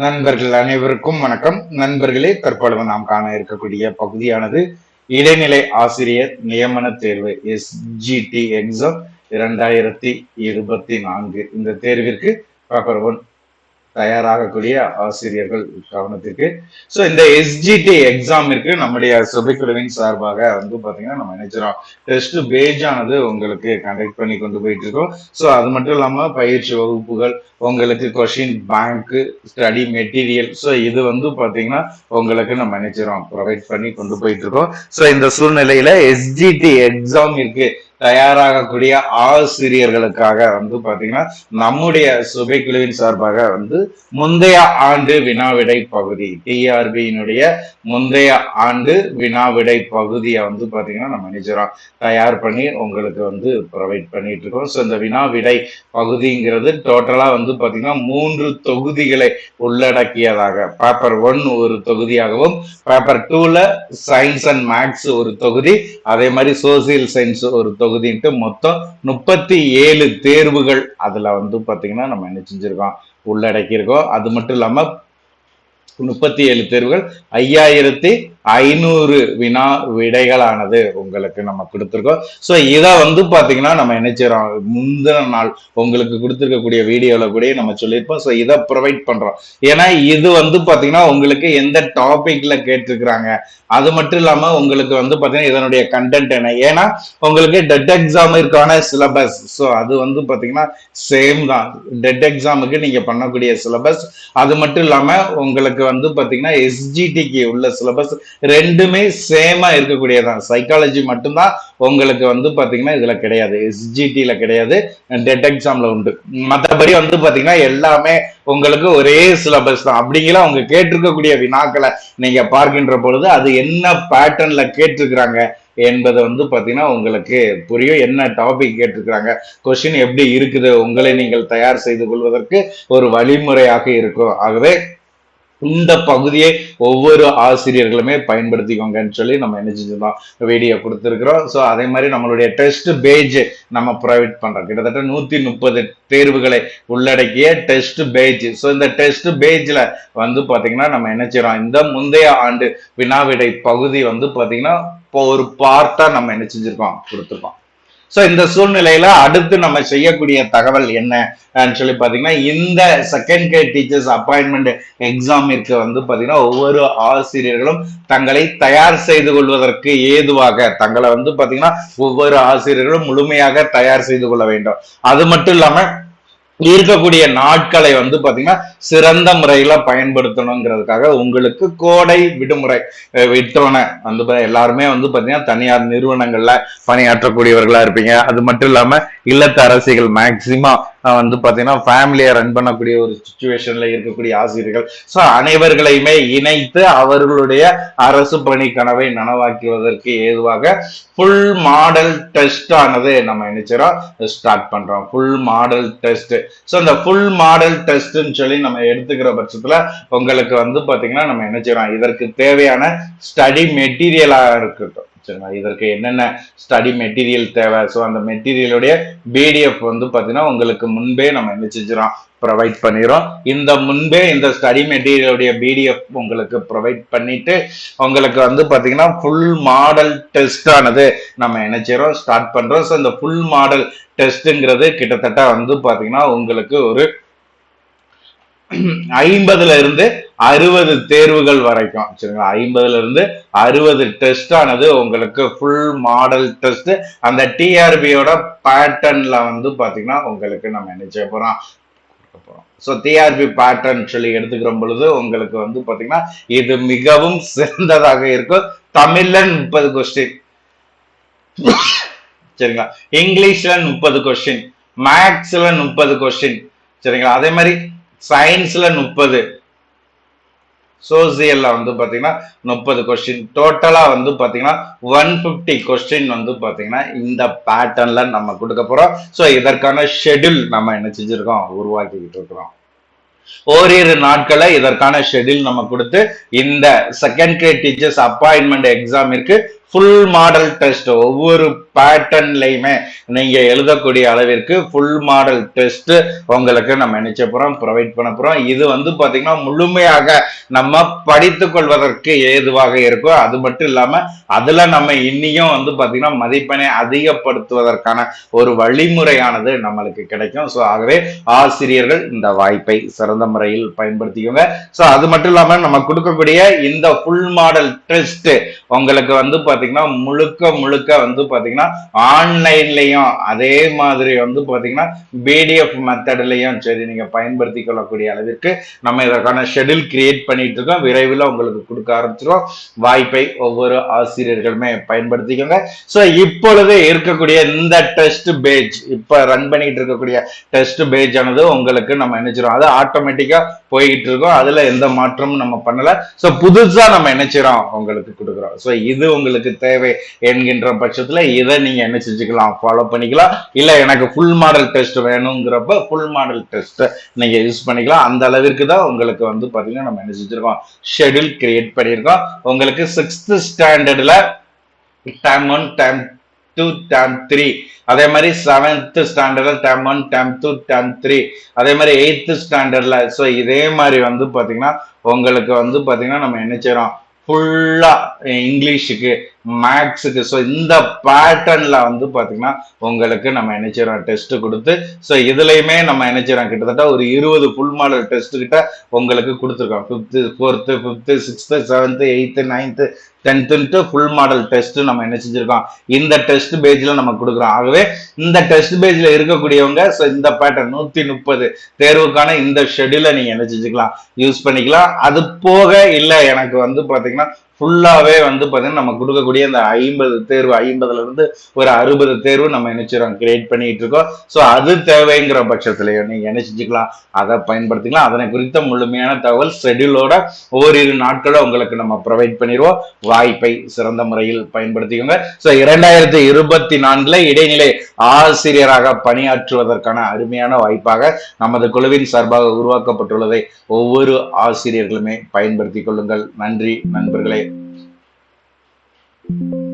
நண்பர்கள் அனைவருக்கும் வணக்கம். நண்பர்களே தற்பொழுது நாம் காண இருக்கக்கூடிய பகுதியானது இடைநிலை ஆசிரியர் நியமன தேர்வு எஸ்ஜிடி எக்ஸாம் இரண்டாயிரத்தி இருபத்தி நான்கு. இந்த தேர்விற்கு பேப்பர் ஒன் தயாராகக்கூடிய ஆசிரியர்கள் கவனத்திற்கு. ஸோ இந்த எஸ்ஜிடி எக்ஸாமிற்கு நம்முடைய சுபைக்குழுவின் சார்பாக வந்து பார்த்தீங்கன்னா நம்ம நினைச்சிரோம் டெஸ்ட் பேஜ் ஆனது உங்களுக்கு கண்டக்ட் பண்ணி கொண்டு போயிட்டு இருக்கோம். ஸோ அது மட்டும் இல்லாமல் பயிற்சி வகுப்புகள் உங்களுக்கு question bank study material so இது வந்து பார்த்தீங்கன்னா உங்களுக்கு நம்ம நினைச்சிரோம் ப்ரொவைட் பண்ணி கொண்டு போயிட்டு இருக்கோம். ஸோ இந்த சூழ்நிலையில எஸ்ஜிடி எக்ஸாம் இருக்கு. தயாராகக்கூடிய ஆசிரியர்களுக்காக வந்து பார்த்தீங்கன்னா நம்முடைய சுபைக்குழுவின் சார்பாக வந்து முந்தைய ஆண்டு வினாவிடை பகுதி டிஆர்பியினுடைய முந்தைய ஆண்டு வினாவிடை பகுதியை வந்து பார்த்தீங்கன்னா நம்ம நினைச்சிரோம் தயார் பண்ணி உங்களுக்கு வந்து ப்ரொவைட் பண்ணிட்டு இருக்கோம். ஸோ இந்த வினாவிடை பகுதிங்கிறது டோட்டலாக வந்து பார்த்தீங்கன்னா மூன்று தொகுதிகளை உள்ளடக்கியதாக பேப்பர் ஒன் ஒரு தொகுதியாகவும் பேப்பர் டூவில் சயின்ஸ் அண்ட் மேக்ஸ் ஒரு தொகுதி அதே மாதிரி சோசியல் சயின்ஸ் ஒரு தொகுதி தொகுதின்ட்டு மொத்தம் முப்பத்தி ஏழு தேர்வுகள் அதுல வந்து பாத்தீங்கன்னா நம்ம என்ன செஞ்சிருக்கோம்? உள்ளடக்கியிருக்கோம். அது மட்டும் இல்லாம முப்பத்தி ஏழு தேர்வுகள் ஐயாயிரத்தி ஐநூறு வினா விடைகளானது உங்களுக்கு நம்ம கொடுத்துருக்கோம். ஸோ இதை வந்து பார்த்தீங்கன்னா நம்ம என்ன செய்யறோம் முந்தின நாள் உங்களுக்கு கொடுத்துருக்கக்கூடிய வீடியோவில் கூட நம்ம சொல்லியிருப்போம். ஸோ இதை ப்ரொவைட் பண்ணுறோம் ஏன்னா இது வந்து பார்த்தீங்கன்னா உங்களுக்கு எந்த டாப்பிக்கில் கேட்டிருக்கிறாங்க அது மட்டும் இல்லாமல் உங்களுக்கு வந்து பார்த்தீங்கன்னா இதனுடைய கண்டென்ட் என்ன? ஏன்னா உங்களுக்கு டெட் எக்ஸாமிற்கான சிலபஸ் ஸோ அது வந்து பார்த்தீங்கன்னா சேம் தான். டெட் எக்ஸாமுக்கு நீங்கள் பண்ணக்கூடிய சிலபஸ் அது மட்டும் இல்லாமல் உங்களுக்கு வந்து பார்த்தீங்கன்னா எஸ்ஜிடிக்கு உள்ள சிலபஸ் ரெண்டுமே சேமா இருக்கக்கூடியதான் சைக்காலஜி மட்டும்தான் உங்களுக்கு வந்து பாத்தீங்கன்னா இதுல கிடையாது. எஸ்ஜிடியில கிடையாது. டெட் எக்ஸாம்ல உண்டு. மற்றபடி வந்து பாத்தீங்கன்னா எல்லாமே உங்களுக்கு ஒரே சிலபஸ் தான். அப்படிங்கிற அவங்க கேட்டிருக்கக்கூடிய வினாக்களை நீங்க பார்க்கின்ற பொழுது அது என்ன பேட்டர்ன்ல கேட்டிருக்கிறாங்க என்பதை வந்து பார்த்தீங்கன்னா உங்களுக்கு புரியும். என்ன டாபிக் கேட்டிருக்கிறாங்க? கொஸ்டின் எப்படி இருக்குது? உங்களை நீங்கள் தயார் செய்து கொள்வதற்கு ஒரு வழிமுறையாக இருக்கும். ஆகவே இந்த பகுதியை ஒவ்வொரு ஆசிரியர்களுமே பயன்படுத்திக்கோங்கன்னு சொல்லி நம்ம என்ன செஞ்சிருந்தோம்? வீடியோ கொடுத்துருக்குறோம். ஸோ அதே மாதிரி நம்மளுடைய டெஸ்ட் பேஜ் நம்ம ப்ரொவைட் பண்ணுறோம் கிட்டத்தட்ட நூற்றி முப்பது தேர்வுகளை உள்ளடக்கிய டெஸ்ட் பேஜ் ஸோ இந்த டெஸ்ட் பேஜில் வந்து பார்த்தீங்கன்னா நம்ம என்ன செய்யறோம் இந்த முந்தைய ஆண்டு வினாவிடை பகுதி வந்து பார்த்தீங்கன்னா இப்போ ஒரு பார்ட்டாக நம்ம என்ன செஞ்சுருக்கோம்? கொடுத்துருக்கோம். ஸோ இந்த சூழ்நிலையில அடுத்து நம்ம செய்யக்கூடிய தகவல் என்ன? சொல்லி பார்த்தீங்கன்னா இந்த செகண்ட் கே டீச்சர்ஸ் அப்பாயின்மெண்ட் எக்ஸாமிற்கு வந்து பார்த்தீங்கன்னா ஒவ்வொரு ஆசிரியர்களும் தங்களை தயார் செய்து கொள்வதற்கு ஏதுவாக தங்களை வந்து பார்த்தீங்கன்னா ஒவ்வொரு ஆசிரியர்களும் முழுமையாக தயார் செய்து கொள்ள வேண்டும். அது மட்டும் இல்லாமல் இருக்கக்கூடிய நாட்களை வந்து பாத்தீங்கன்னா சிறந்த முறையில பயன்படுத்தணுங்கிறதுக்காக உங்களுக்கு கோடை விடுமுறை விட்டோன வந்து எல்லாருமே வந்து பாத்தீங்கன்னா தனியார் நிறுவனங்கள்ல பணியாற்றக்கூடியவர்களா இருப்பீங்க. அது மட்டும் இல்லாம இல்லத்தரசிகள் மேக்சிமம் வந்து பார்த்தீங்கன்னா ஃபேமிலியை ரன் பண்ணக்கூடிய ஒரு சுச்சுவேஷனில் இருக்கக்கூடிய ஆசிரியர்கள். ஸோ அனைவர்களையுமே இணைத்து அவர்களுடைய அரசு பணி கனவை நனவாக்குவதற்கு ஏதுவாக ஃபுல் மாடல் டெஸ்ட் ஆனது நம்ம நினைச்சிடோம் ஸ்டார்ட் பண்ணுறோம் ஃபுல் மாடல் டெஸ்ட் ஸோ இந்த ஃபுல் மாடல் டெஸ்ட்னு சொல்லி நம்ம எடுத்துக்கிற பட்சத்தில் உங்களுக்கு வந்து பார்த்தீங்கன்னா நம்ம நினைச்சிடோம் இதற்கு தேவையான ஸ்டடி மெட்டீரியலாக இருக்கட்டும். சரிங்களா இதற்கு என்னென்ன ஸ்டடி மெட்டீரியல் தேவை? ஸோ அந்த மெட்டீரியலுடைய பிடிஎஃப் வந்து பார்த்தீங்கன்னா உங்களுக்கு முன்பே நம்ம என்ன செஞ்சிடறோம்? ப்ரொவைட் பண்ணிடுறோம். இந்த முன்பே இந்த ஸ்டடி மெட்டீரியலுடைய பிடிஎஃப் உங்களுக்கு ப்ரொவைட் பண்ணிட்டு உங்களுக்கு வந்து பார்த்தீங்கன்னா ஃபுல் மாடல் டெஸ்டானது நம்ம என்ன செய்கிறோம் ஸ்டார்ட் பண்ணுறோம் ஸோ இந்த ஃபுல் மாடல் டெஸ்ட்டுங்கிறது கிட்டத்தட்ட வந்து பார்த்தீங்கன்னா உங்களுக்கு ஒரு ஐம்பதுல இருந்து அறுபது தேர்வுகள் வரைக்கும். சரிங்களா ஐம்பதுல இருந்து அறுபது டெஸ்ட் ஆனது உங்களுக்கு ஃபுல் மாடல் டெஸ்ட் அந்த டிஆர்பியோட பேட்டர்ன்ல வந்து பாத்தீங்கன்னா உங்களுக்கு நம்ம என்ன செய்ய போறோம்? ஸோ டிஆர்பி பேட்டர்ன் சொல்லி எடுத்துக்கிற பொழுது உங்களுக்கு வந்து பாத்தீங்கன்னா இது மிகவும் சிறந்ததாக இருக்கும். தமிழில் முப்பது கொஸ்டின் சரிங்களா? இங்கிலீஷ்ல முப்பது கொஸ்டின் மேக்ஸ்ல முப்பது கொஸ்டின் சரிங்களா? அதே மாதிரி சயின்ஸ்ல முப்பது. சோசியலில் வந்து பாத்தீங்கன்னா முப்பது கொஸ்டின் டோட்டலா வந்து பாத்தீங்கன்னா ஒன் ஃபிஃப்டி கொஸ்டின் வந்து பாத்தீங்கன்னா இந்த பேட்டர்ன்ல நம்ம கொடுக்க போறோம். ஸோ இதற்கான ஷெட்யூல் நம்ம என்ன செஞ்சுருக்கோம்? உருவாக்கிக்கிட்டு இருக்கிறோம். ஓரிரு நாட்களை இதற்கான ஷெட்யூல் நம்ம கொடுத்து இந்த செகண்ட் கிரேட் டீச்சர்ஸ் அப்பாயின்மெண்ட் எக்ஸாமிற்கு ஃபுல் மாடல் டெஸ்ட் ஒவ்வொரு பேட்டர்ன்லையுமே நீங்க எழுதக்கூடிய அளவிற்கு ஃபுல் மாடல் டெஸ்ட் உங்களுக்கு நம்ம நினைச்ச போறோம் ப்ரொவைட் பண்ண போறோம். இது வந்து பாத்தீங்கன்னா முழுமையாக நம்ம படித்து கொள்வதற்கு ஏதுவாக இருக்கும் அது மட்டும் இல்லாம அதுல நம்ம இன்னியும் வந்து பாத்தீங்கன்னா மதிப்பெண்ணை அதிகப்படுத்துவதற்கான ஒரு வழிமுறையானது நம்மளுக்கு கிடைக்கும். ஸோ ஆகவே ஆசிரியர்கள் இந்த வாய்ப்பை சிறந்த முறையில் பயன்படுத்திக்கோங்க. ஸோ அது மட்டும் இல்லாம நம்ம கொடுக்கக்கூடிய இந்த ஃபுல் மாடல் டெஸ்ட் உங்களுக்கு வந்து பாத்தீங்கன்னா முழுக்க முழுக்க வந்து பாத்தீங்கன்னா ஆன்லைன்லயும் அதே மாதிரி வந்து பாத்தீங்கன்னா பிடிஎஃப் மெத்தட்லயும் சரி நீங்க பயன்படுத்தி கொள்ளக்கூடிய அளவிற்கு நம்ம இதற்கான ஷெட்யூல் கிரியேட் பண்ணிட்டு இருக்கோம். விரைவில் உங்களுக்கு கொடுக்க ஆரம்பிச்சிடும் வாய்ப்பை ஒவ்வொரு ஆசிரியர்களுமே பயன்படுத்திக்கோங்க. ஸோ இப்பொழுது இருக்கக்கூடிய இந்த டெஸ்ட் பேஜ் இப்ப ரன் பண்ணிட்டு இருக்கக்கூடிய டெஸ்ட் பேஜ் ஆனது உங்களுக்கு நம்ம நினைச்சிடும் அது ஆட்டோமேட்டிக்கா போய்கிட்டு இருக்கோம். அதுல எந்த மாற்றமும் நம்ம பண்ணல. ஸோ புதுசா நம்ம நினைச்சிடும் உங்களுக்கு கொடுக்குறோம். ஸோ இது உங்களுக்கு தேவை என்கின்ற பட்சத்தில் இதை நீங்கள் என்ன செஞ்சுக்கலாம்? ஃபாலோ பண்ணிக்கலாம். இல்லை எனக்கு ஃபுல் மாடல் டெஸ்ட் வேணுங்கிறப்ப ஃபுல் மாடல் டெஸ்ட்டை நீங்கள் யூஸ் பண்ணிக்கலாம். அந்த அளவிற்கு தான் உங்களுக்கு வந்து பார்த்தீங்கன்னா நம்ம என்ன செஞ்சிருக்கோம்? ஷெடியூல் கிரியேட் பண்ணியிருக்கோம். உங்களுக்கு சிக்ஸ்த்து ஸ்டாண்டர்டில் time one time two time three அதே மாதிரி செவன்த் ஸ்டாண்டர்டில் time one time two time three அதே மாதிரி எயித்து ஸ்டாண்டர்டில் ஸோ இதே மாதிரி வந்து பார்த்தீங்கன்னா உங்களுக்கு வந்து பார்த்தீங்கன்னா நம்ம என்ன செய்கிறோம் ஃபுல்லா இங்கிலீஷுக்கு மேக்ஸுக்கு ஸோ இந்த பேட்டர்னில் வந்து பார்த்திங்கன்னா உங்களுக்கு நம்ம நினைச்சிடறோம் டெஸ்ட்டு டெஸ்ட் கொடுத்து ஸோ இதுலையுமே நம்ம நினைச்சிடறோம் கிட்டத்தட்ட ஒரு இருபது ஃபுல் மாடல் டெஸ்ட் கிட்ட உங்களுக்கு கொடுத்துருக்கோம். Fifth fourth fifth sixth seventh eighth ninth டென்த்துன்ட்டு full model test நம்ம என்ன செஞ்சிருக்கோம்? இந்த டெஸ்ட் பேஜில் நம்ம கொடுக்குறோம். ஆகவே இந்த டெஸ்ட் பேஜில் இருக்கக்கூடியவங்க ஸோ இந்த பேட்டர்ன் நூற்றி முப்பது தேர்வுக்கான இந்த ஷெட்யூலை நீங்கள் என்ன செஞ்சுக்கலாம்? யூஸ் பண்ணிக்கலாம். அது போக இல்லை எனக்கு வந்து பார்த்திங்கன்னா ஃபுல்லாகவே வந்து பார்த்தீங்கன்னா நம்ம கொடுக்கக்கூடிய அந்த ஐம்பது தேர்வு ஐம்பதுலேருந்து ஒரு அறுபது தேர்வு நம்ம நினைச்சிரோம் கிரியேட் பண்ணிட்டு இருக்கோம். ஸோ அது தேவைங்கிற பட்சத்துலையோ நீங்கள் என்ன செஞ்சுக்கலாம் அதை பயன்படுத்திக்கலாம். அதனை குறித்த முழுமையான தகவல் ஷெடியூலோட ஓரிரு நாட்களை உங்களுக்கு நம்ம ப்ரொவைட் பண்ணிடுவோம். வாய்ப்பை சிறந்த முறையில் பயன்படுத்திக்கோங்க. ஸோ இரண்டாயிரத்தி இருபத்தி நான்கில் இடைநிலை ஆசிரியராக பணியாற்றுவதற்கான அருமையான வாய்ப்பாக நமது குழுவின் சார்பாக உருவாக்கப்பட்டுள்ளதை ஒவ்வொரு ஆசிரியர்களுமே பயன்படுத்திக் கொள்ளுங்கள். நன்றி நண்பர்களே. thank you.